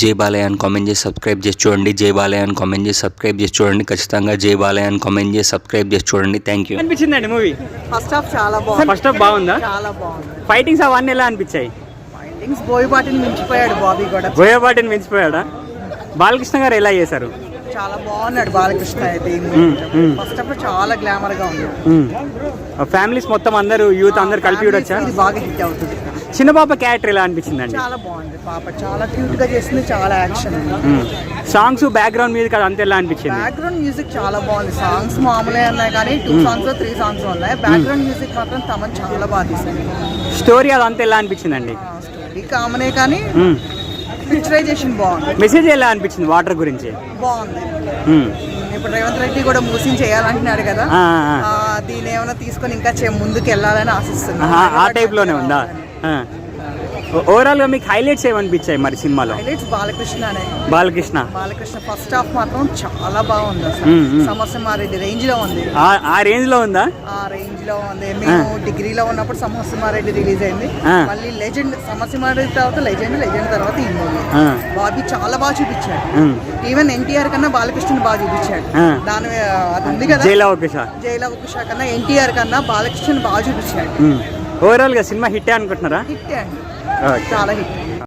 జై బాలయ్య అని కామెంట్ చేసి సబ్స్క్రైబ్ చేసి చూడండి. జై బాలయ్య అని కామెంట్ చేసి సబ్స్క్రైబ్ చేసి చూడండి. ఖచ్చితంగా జై బాలయ్య అని కామెంట్ చేసి సబ్స్క్రైబ్ చేసి చూడండి. థ్యాంక్ యూ అనిపించిందండి మూవీ ఫస్ట్ హాఫ్ చాలా బాగుంది. ఫస్ట్ హాఫ్ బాగుందా? చాలా బాగుంది. ఫైటింగ్స్ అవన్నీ ఎలా అనిపించాయి? ఫైటింగ్స్ బోయపాటిని మించిపోయాడు బాబీ కూడా. బోయపాటిని మించిపోయాడా? బాలకృష్ణ గారు ఎలా చేశారు? చాలా బాగున్నాడు బాలకృష్ణ అయితే. ఫస్ట్ హాఫ్ చాలా గ్లామర్గా ఉంది. ఫ్యామిలీస్ మొత్తం అందరూ యూత్ అందరు కలిపి చూడొచ్చా? ఇది బాగా హిట్ అవుతుంది. చిన్న పాప క్యారెక్టర్ ఎలా అనిపించిందండి? చాలా బాగుంది పాప. చాలా క్యూట్గా చేసింది చాలా యాక్షన్. సాంగ్స్ బ్యాక్గ్రౌండ్ మ్యూజిక్ అది అంత ఎలా అనిపించింది? బ్యాక్గ్రౌండ్ మ్యూజిక్ చాలా బాగుంది. సాంగ్స్ మామూలే ఉన్నాయి కానీ టూ సాంగ్స్ త్రీ సాంగ్స్ ఉన్నాయి. బ్యాక్గ్రౌండ్ మ్యూజిక్ మాత్రం తమన్ చాలా బాగా తీసింది స్టోరీ అది అంత ఎలా అనిపించిందండి? స్టోరీ కామనే కానీ పిక్చరైజేషన్ బాగుంది. మెసేజ్ ఎలా అనిపించింది వాటర్ గురించి? బాగుంది. ఇప్పుడు రేవంత్ రెడ్డి కూడా మూసింగ్ చేయాలంటున్నాడు కదా. దీని ఏమైనా తీసుకొని ఇంకా ముందుకు వెళ్ళాలని ఆశిస్తున్నాను. ఆ టైప్లోనే ఉందా ఓవరాల్గా మీకు హైలైట్స్ ఏమనిపించాయి మరి సినిమాలో? హైలైట్స్ బాలకృష్ణనే. బాలకృష్ణ. బాలకృష్ణ ఫస్ట్ హాఫ్ మాత్రం చాలా బాగుంది మ్మ్. సమస్యమారెడ్డి రేంజ్లో ఉంది. ఆ- రేంజ్లో ఉందా? ఆ రేంజ్లో ఉంది. మేము డిగ్రీలో ఉన్నప్పుడు సమస్యమారెడ్డి రిలీజ్ అయింది. మళ్ళీ లెజెండ్ సమస్యమారెడ్డి తర్వాత లెజెండ్ లెజెండ్ తర్వాత ఈ మూవీ. బాబీ చాలా బాగా చూపించాడు. ఈవెన్ ఎన్టీఆర్ కన్నా బాలకృష్ణ బాగా చూపించాడు. దాని అది ఉంది కదా? జైలా జైల కన్నా ఎన్టీఆర్ కన్నా బాలకృష్ణ బాగా చూపించాడు. ఓవరాల్గా సినిమా హిట్ అనుకుంటున్నారా? హిట్ అండి. చాలా హిట్.